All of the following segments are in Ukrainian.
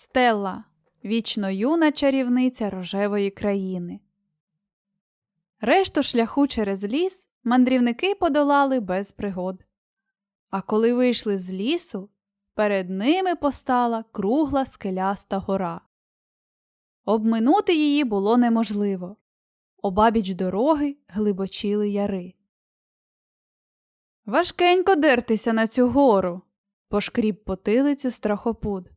Стелла вічно юна чарівниця рожевої країни. Решту шляху через ліс мандрівники подолали без пригод. А коли вийшли з лісу, перед ними постала кругла скеляста гора. Обминути її було неможливо. Обабіч дороги глибочіли яри. Важкенько дертися на цю гору, пошкріб потилицю страхопуд.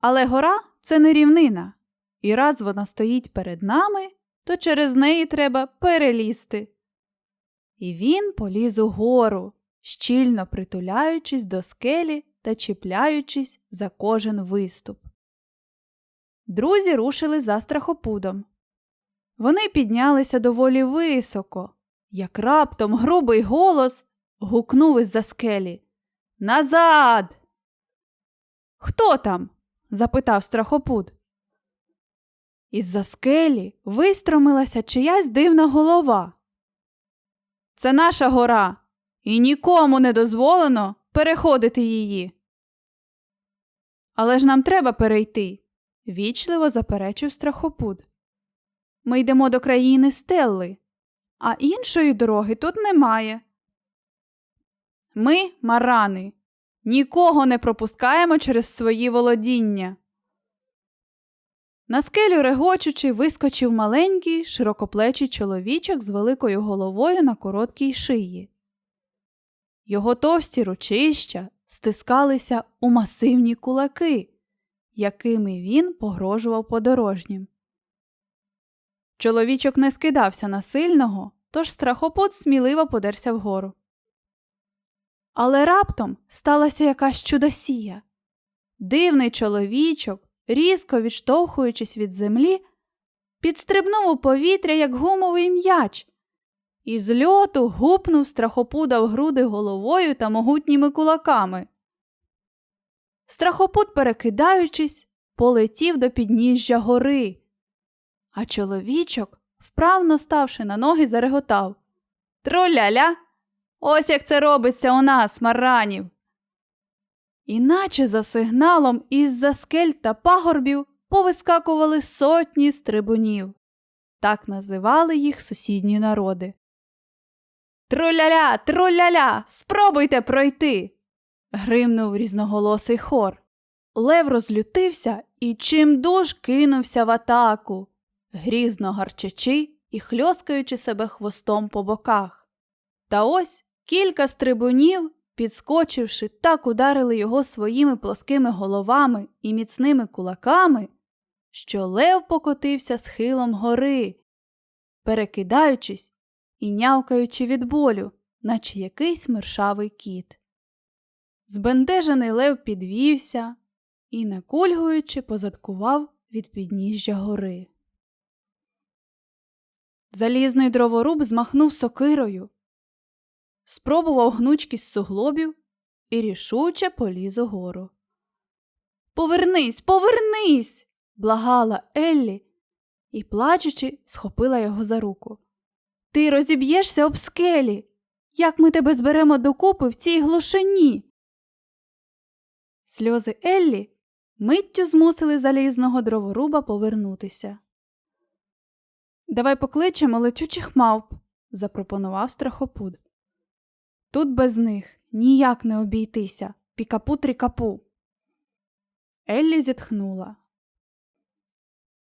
Але гора це не рівнина, і раз вона стоїть перед нами, то через неї треба перелізти. І він поліз угору, щільно притуляючись до скелі та чіпляючись за кожен виступ. Друзі рушили за страхопудом. Вони піднялися доволі високо, як раптом грубий голос гукнув із за скелі. Назад! Хто там? Запитав страхопуд. Із-за скелі вистромилася чиясь дивна голова. Це наша гора, і нікому не дозволено переходити її. Але ж нам треба перейти, вічливо заперечив страхопуд. Ми йдемо до країни Стелли, а іншої дороги тут немає. Ми, марани, нікого не пропускаємо через свої володіння. На скелю регочучи вискочив маленький, широкоплечий чоловічок з великою головою на короткій шиї. Його товсті ручища стискалися у масивні кулаки, якими він погрожував подорожнім. Чоловічок не скидався на сильного, тож страхопот сміливо подерся вгору. Але раптом сталася якась чудосія. Дивний чоловічок різко відштовхуючись від землі, підстрибнув у повітря, як гумовий м'яч, і з льоту гупнув страхопуда в груди головою та могутніми кулаками. Страхопуд, перекидаючись, полетів до підніжжя гори, а чоловічок, вправно ставши на ноги, зареготав Троляля! Ось як це робиться у нас, маранів! Іначе за сигналом із-за скель та пагорбів повискакували сотні стрибунів. Так називали їх сусідні народи. Труляля, труляля, спробуйте пройти. гримнув різноголосий хор. Лев розлютився і чимдуж кинувся в атаку, грізно гарчачи і хльоскаючи себе хвостом по боках. Та ось кілька стрибунів підскочивши, так ударили його своїми плоскими головами і міцними кулаками, що Лев покотився схилом гори, перекидаючись і нявкаючи від болю, наче якийсь мершавий кіт. Збентежений Лев підвівся і, накульгуючи, позадкував від підніжжя гори. Залізний дроворуб змахнув сокирою, спробував гнучкість суглобів і рішуче поліз угору. Повернись, повернись, благала Еллі і, плачучи, схопила його за руку. Ти розіб'єшся об скелі. Як ми тебе зберемо докупи в цій глушині? Сльози Еллі миттю змусили залізного дроворуба повернутися. Давай покличемо летючих мавп, запропонував страхопуд. Тут без них ніяк не обійтися. Пікапу трікапу. Еллі зітхнула.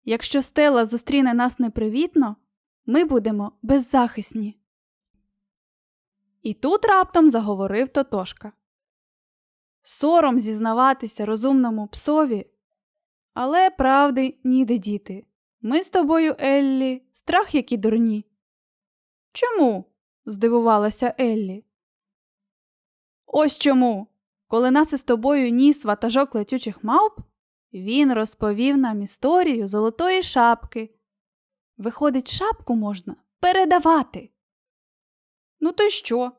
Якщо стела зустріне нас непривітно, ми будемо беззахисні. І тут раптом заговорив Тотошка. Сором зізнаватися розумному псові, але правди ніде діти. Ми з тобою, Еллі, страх які дурні. Чому? здивувалася Еллі. Ось чому, коли нас із тобою ніс ватажок летючих мавп, він розповів нам історію золотої шапки. Виходить, шапку можна передавати. Ну, то що?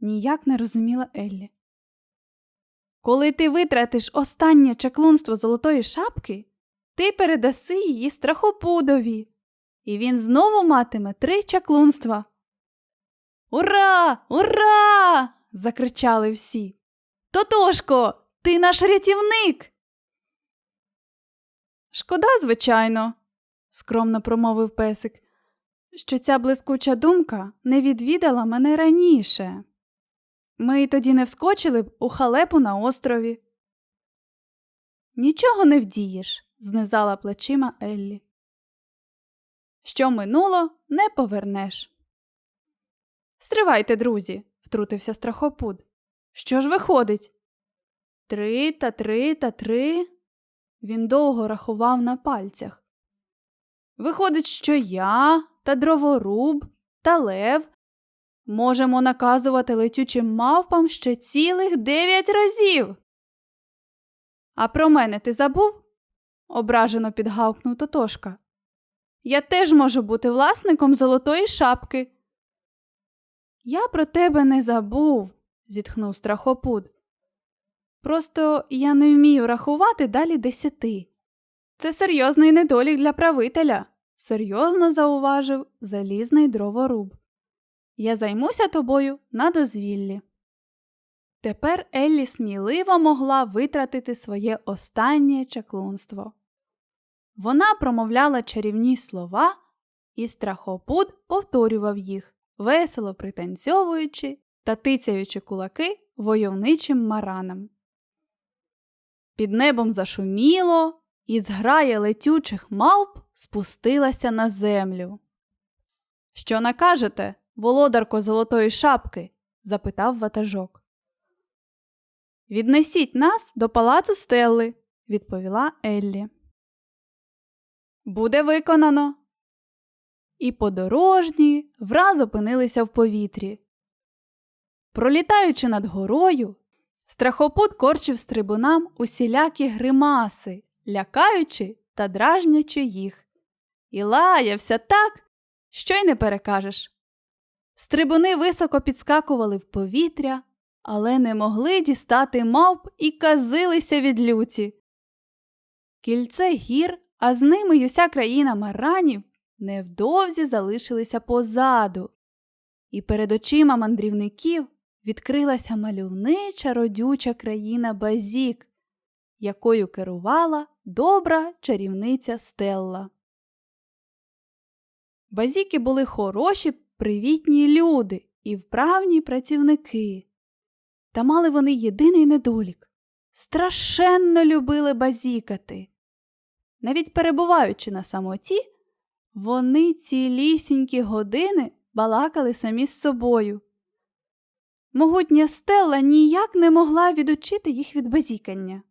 ніяк не розуміла Еллі. Коли ти витратиш останнє чаклунство золотої шапки, ти передаси її страхопудові, і він знову матиме три чаклунства. Ура! Ура! Закричали всі. Тотошко, ти наш рятівник. Шкода, звичайно, скромно промовив песик, що ця блискуча думка не відвідала мене раніше. Ми й тоді не вскочили б у халепу на острові. Нічого не вдієш, знизала плечима Еллі. Що минуло, не повернеш. Стривайте, друзі, втрутився страхопуд. Що ж виходить? Три та три та три. Він довго рахував на пальцях. Виходить, що я та дроворуб та лев можемо наказувати летючим мавпам ще цілих дев'ять разів. А про мене ти забув? ображено підгавкнув Тотошка. Я теж можу бути власником золотої шапки. Я про тебе не забув, зітхнув страхопуд. Просто я не вмію рахувати далі десяти. Це серйозний недолік для правителя, серйозно зауважив залізний дроворуб. Я займуся тобою на дозвіллі. Тепер Еллі сміливо могла витратити своє останнє чаклунство. Вона промовляла чарівні слова, і страхопуд повторював їх, весело пританцьовуючи та тицяючи кулаки войовничим маранам. Під небом зашуміло, і зграя летючих мавп спустилася на землю. Що накажете, володарко золотої шапки? запитав ватажок. Віднесіть нас до палацу Стелли, відповіла Еллі. Буде виконано. І подорожні враз опинилися в повітрі. Пролітаючи над горою, страхопут корчив стрибунам усілякі гримаси, лякаючи та дражнячи їх. І лаявся так, що й не перекажеш. Стрибуни високо підскакували в повітря, але не могли дістати мавп і казилися від люті. Кільце гір, а з ними й уся країна маранів, невдовзі залишилися позаду, і перед очима мандрівників відкрилася мальовнича родюча країна Базік, якою керувала добра чарівниця Стелла. Базіки були хороші, привітні люди і вправні працівники. Та мали вони єдиний недолік страшенно любили базікати. Навіть перебуваючи на самоті, вони цілісінькі години балакали самі з собою. Могутня стелла ніяк не могла відучити їх від базікання.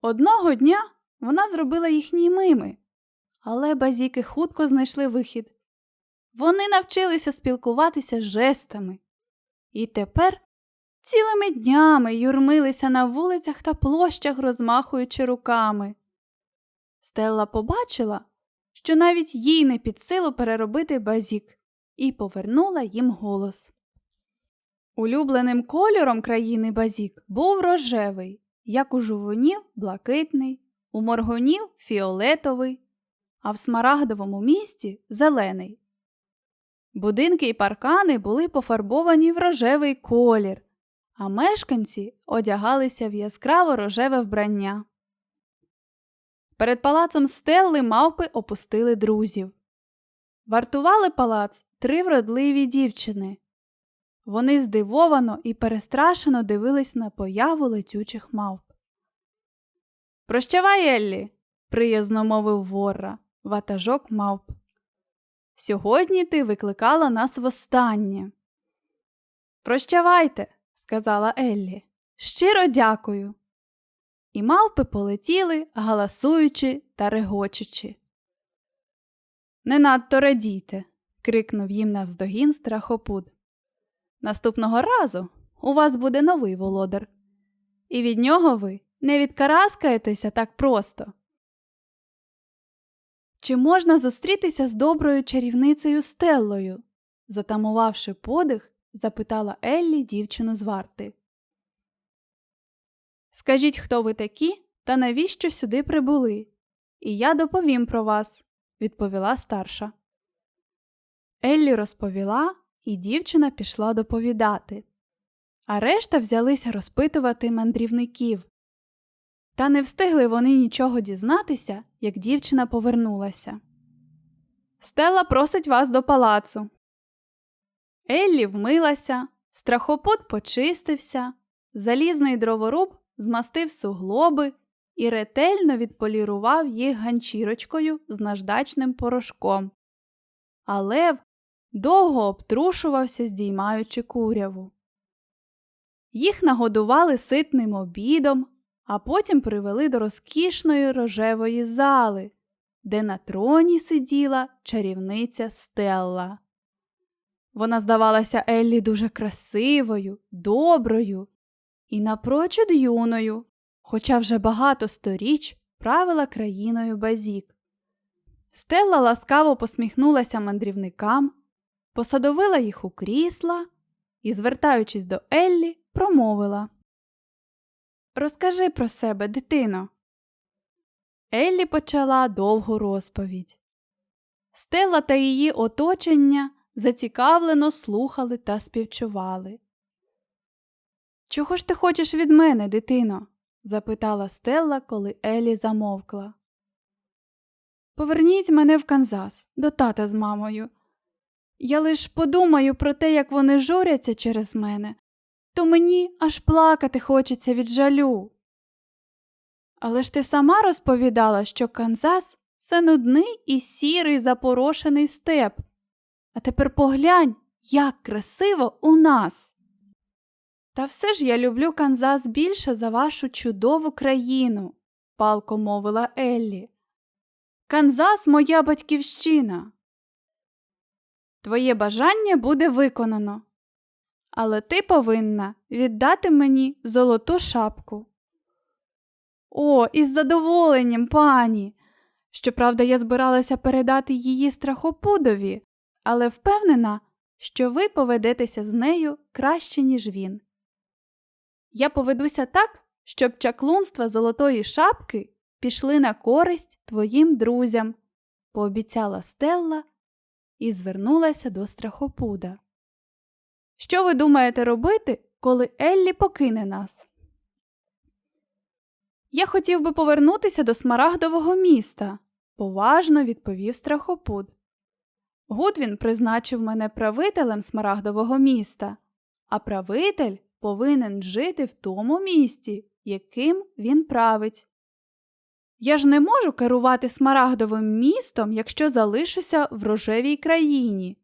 Одного дня вона зробила їх німими, але базіки хутко знайшли вихід. Вони навчилися спілкуватися жестами. І тепер цілими днями юрмилися на вулицях та площах, розмахуючи руками. Стелла побачила, що навіть їй не під силу переробити базік, і повернула їм голос. Улюбленим кольором країни базік був рожевий, як у жувунів блакитний, у моргунів фіолетовий, а в смарагдовому місті зелений. Будинки і паркани були пофарбовані в рожевий колір, а мешканці одягалися в яскраво рожеве вбрання. Перед палацом стелли мавпи опустили друзів. Вартували палац три вродливі дівчини. Вони здивовано і перестрашено дивились на появу летючих мавп. Прощавай, Еллі, приязно мовив ворра, ватажок мавп. Сьогодні ти викликала нас востаннє. Прощавайте, сказала Еллі. Щиро дякую. І мавпи полетіли, галасуючи та регочучи. Не надто радійте, крикнув їм навздогін страхопуд. Наступного разу у вас буде новий володар, і від нього ви не відкараскаєтеся так просто. Чи можна зустрітися з доброю чарівницею Стеллою? затамувавши подих, запитала Еллі дівчину з варти. Скажіть, хто ви такі та навіщо сюди прибули? І я доповім про вас, відповіла старша. Еллі розповіла, і дівчина пішла доповідати. А решта взялися розпитувати мандрівників. Та не встигли вони нічого дізнатися, як дівчина повернулася. Стелла просить вас до палацу. Еллі вмилася, страхопут почистився, залізний дроворуб змастив суглоби і ретельно відполірував їх ганчірочкою з наждачним порошком. А лев довго обтрушувався, здіймаючи куряву. Їх нагодували ситним обідом, а потім привели до розкішної рожевої зали, де на троні сиділа чарівниця Стелла. Вона здавалася Еллі дуже красивою, доброю і напрочуд юною, хоча вже багато сторіч правила країною базік. Стелла ласкаво посміхнулася мандрівникам, посадовила їх у крісла і, звертаючись до Еллі, промовила Розкажи про себе, дитино. Еллі почала довгу розповідь. Стелла та її оточення зацікавлено слухали та співчували. Чого ж ти хочеш від мене, дитино? запитала Стелла, коли Елі замовкла. Поверніть мене в Канзас до тата з мамою. Я лиш подумаю про те, як вони журяться через мене, то мені аж плакати хочеться від жалю. Але ж ти сама розповідала, що Канзас це нудний і сірий запорошений степ. А тепер поглянь, як красиво у нас. Та все ж я люблю Канзас більше за вашу чудову країну, палко мовила Еллі. Канзас моя батьківщина. Твоє бажання буде виконано, але ти повинна віддати мені золоту шапку. О, із задоволенням, пані. Щоправда, я збиралася передати її страхопудові, але впевнена, що ви поведетеся з нею краще, ніж він. Я поведуся так, щоб чаклунства золотої шапки пішли на користь твоїм друзям, пообіцяла Стелла і звернулася до страхопуда. Що ви думаєте робити, коли Еллі покине нас? Я хотів би повернутися до смарагдового міста, поважно відповів страхопуд. Гудвін призначив мене правителем смарагдового міста, а правитель повинен жити в тому місті, яким він править. Я ж не можу керувати смарагдовим містом, якщо залишуся в рожевій країні.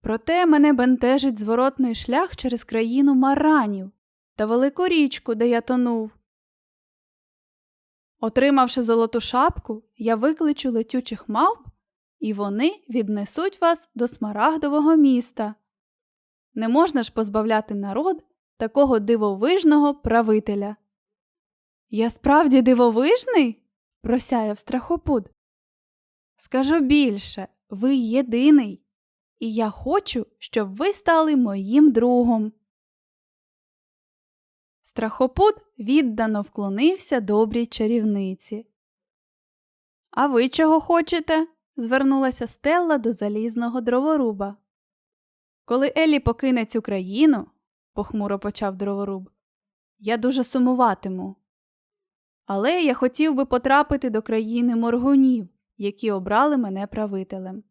Проте мене бентежить зворотний шлях через країну маранів та велику річку, де я тонув. Отримавши золоту шапку, я викличу летючих мавп, і вони віднесуть вас до смарагдового міста. Не можна ж позбавляти народ такого дивовижного правителя. Я справді дивовижний? просяяв страхопуд. Скажу більше, ви єдиний, і я хочу, щоб ви стали моїм другом. Страхопут віддано вклонився добрій чарівниці. А ви чого хочете? звернулася Стелла до залізного дроворуба. Коли Еллі покине цю країну, похмуро почав дроворуб, я дуже сумуватиму. Але я хотів би потрапити до країни моргунів, які обрали мене правителем.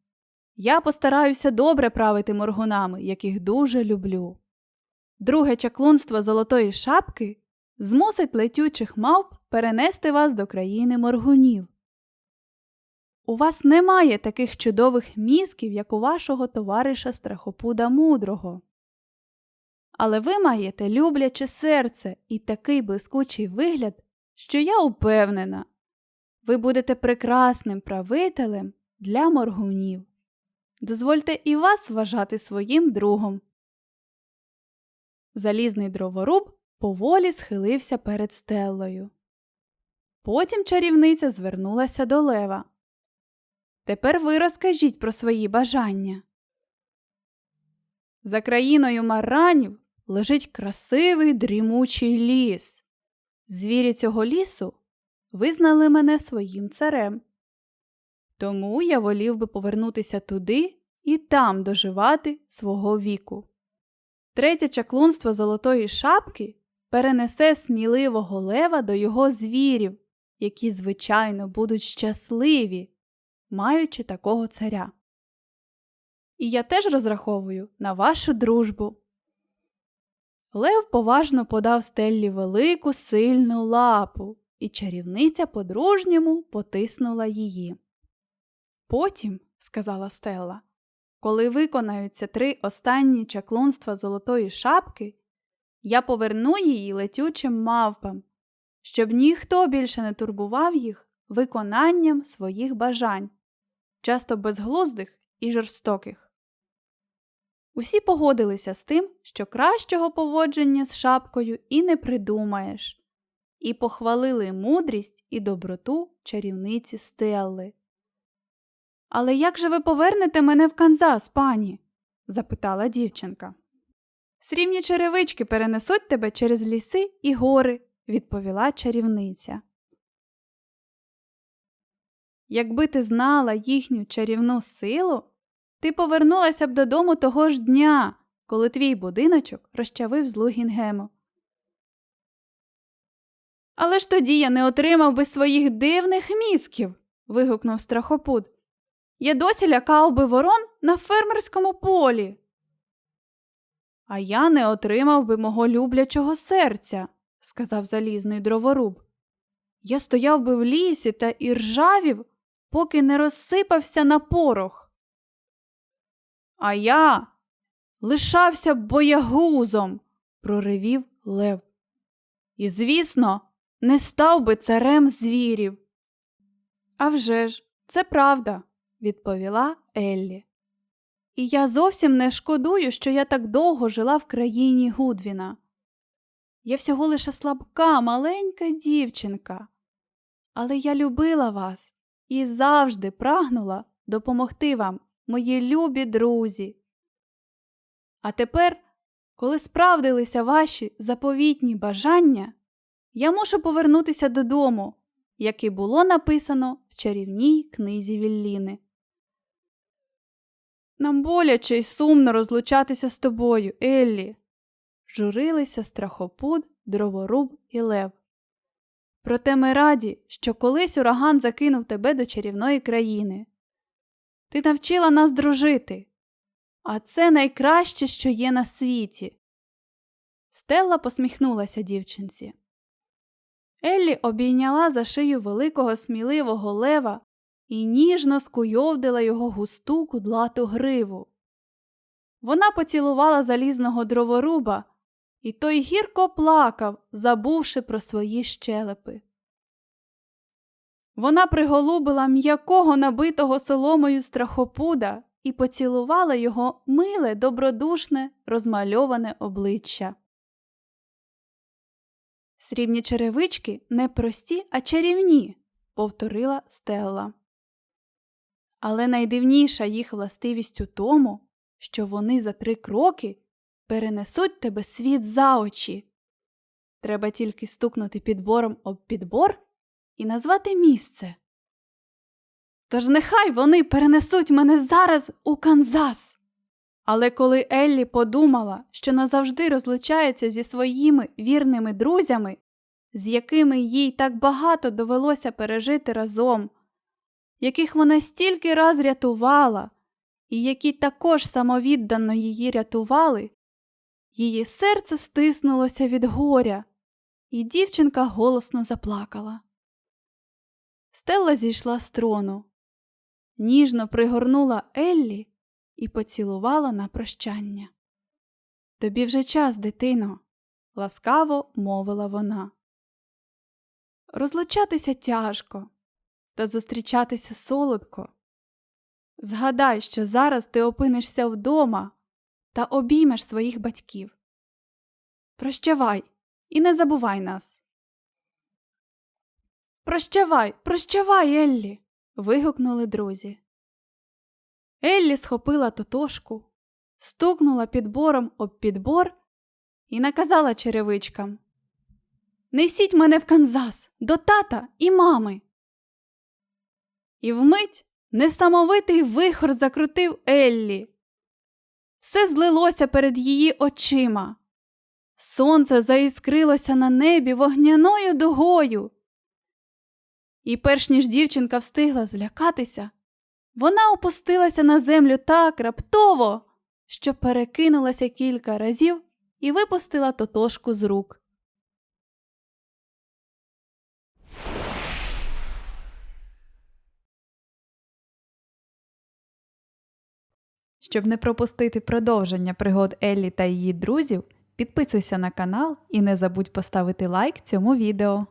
Я постараюся добре правити моргунами, яких дуже люблю. Друге чаклунство золотої шапки змусить летючих мавп перенести вас до країни моргунів. У вас немає таких чудових мізків, як у вашого товариша страхопуда мудрого. Але ви маєте любляче серце і такий блискучий вигляд, що я упевнена, ви будете прекрасним правителем для моргунів. Дозвольте і вас вважати своїм другом. Залізний дроворуб поволі схилився перед стеллою. Потім чарівниця звернулася до лева. Тепер ви розкажіть про свої бажання. За країною маранів лежить красивий дрімучий ліс. Звірі цього лісу визнали мене своїм царем. Тому я волів би повернутися туди і там доживати свого віку. Третє чаклунство золотої шапки перенесе сміливого лева до його звірів, які, звичайно, будуть щасливі, маючи такого царя. І я теж розраховую на вашу дружбу. Лев поважно подав стеллі велику сильну лапу, і чарівниця по-дружньому потиснула її. Потім, сказала Стелла, коли виконаються три останні чаклунства золотої шапки, я поверну її летючим мавпам, щоб ніхто більше не турбував їх виконанням своїх бажань, часто безглуздих і жорстоких. Усі погодилися з тим, що кращого поводження з шапкою і не придумаєш, і похвалили мудрість і доброту чарівниці Стелли. Але як же ви повернете мене в Канзас, пані? запитала дівчинка. Срібні черевички перенесуть тебе через ліси і гори, відповіла чарівниця. Якби ти знала їхню чарівну силу, ти повернулася б додому того ж дня, коли твій будиночок розчавив злу Гінгему. Але ж тоді я не отримав би своїх дивних мізків. вигукнув страхопуд. Я досі лякав би ворон на фермерському полі. А я не отримав би мого люблячого серця, сказав залізний дроворуб. Я стояв би в лісі та і ржавів, поки не розсипався на порох. А я лишався боягузом, проривів Лев. І, звісно, не став би царем звірів. «А вже ж, це правда, відповіла Еллі. І я зовсім не шкодую, що я так довго жила в країні Гудвіна. Я всього лише слабка, маленька дівчинка. Але я любила вас і завжди прагнула допомогти вам, мої любі друзі. А тепер, коли справдилися ваші заповітні бажання, я мушу повернутися додому, як і було написано в чарівній книзі Вілліни. Нам боляче й сумно розлучатися з тобою, Еллі, журилися страхопуд, дроворуб і лев. Проте ми раді, що колись ураган закинув тебе до чарівної країни. Ти навчила нас дружити, а це найкраще, що є на світі. Стелла посміхнулася дівчинці. Еллі обійняла за шию великого сміливого лева і ніжно скуйовдила його густу кудлату гриву. Вона поцілувала залізного дроворуба, і той гірко плакав, забувши про свої щелепи. Вона приголубила м'якого набитого соломою страхопуда і поцілувала його миле, добродушне, розмальоване обличчя. Срібні черевички не прості, а чарівні, повторила Стелла. Але найдивніша їх властивість у тому, що вони за три кроки перенесуть тебе світ за очі. Треба тільки стукнути підбором об підбор і назвати місце. Тож нехай вони перенесуть мене зараз у Канзас. Але коли Еллі подумала, що назавжди розлучається зі своїми вірними друзями, з якими їй так багато довелося пережити разом, яких вона стільки раз рятувала, і які також самовіддано її рятували, її серце стиснулося від горя, і дівчинка голосно заплакала. Стелла зійшла з трону, ніжно пригорнула Еллі і поцілувала на прощання. Тобі вже час, дитино, ласкаво мовила вона. Розлучатися тяжко, та зустрічатися солодко. Згадай, що зараз ти опинишся вдома та обіймеш своїх батьків. Прощавай і не забувай нас. Прощавай, прощавай, Еллі. вигукнули друзі. Еллі схопила тотошку, стукнула підбором об підбор і наказала черевичкам Несіть мене в Канзас до тата і мами. І вмить несамовитий вихор закрутив Еллі. Все злилося перед її очима. Сонце заіскрилося на небі вогняною дугою. І перш ніж дівчинка встигла злякатися, вона опустилася на землю так раптово, що перекинулася кілька разів і випустила тотошку з рук. Щоб не пропустити продовження пригод Еллі та її друзів, підписуйся на канал і не забудь поставити лайк цьому відео.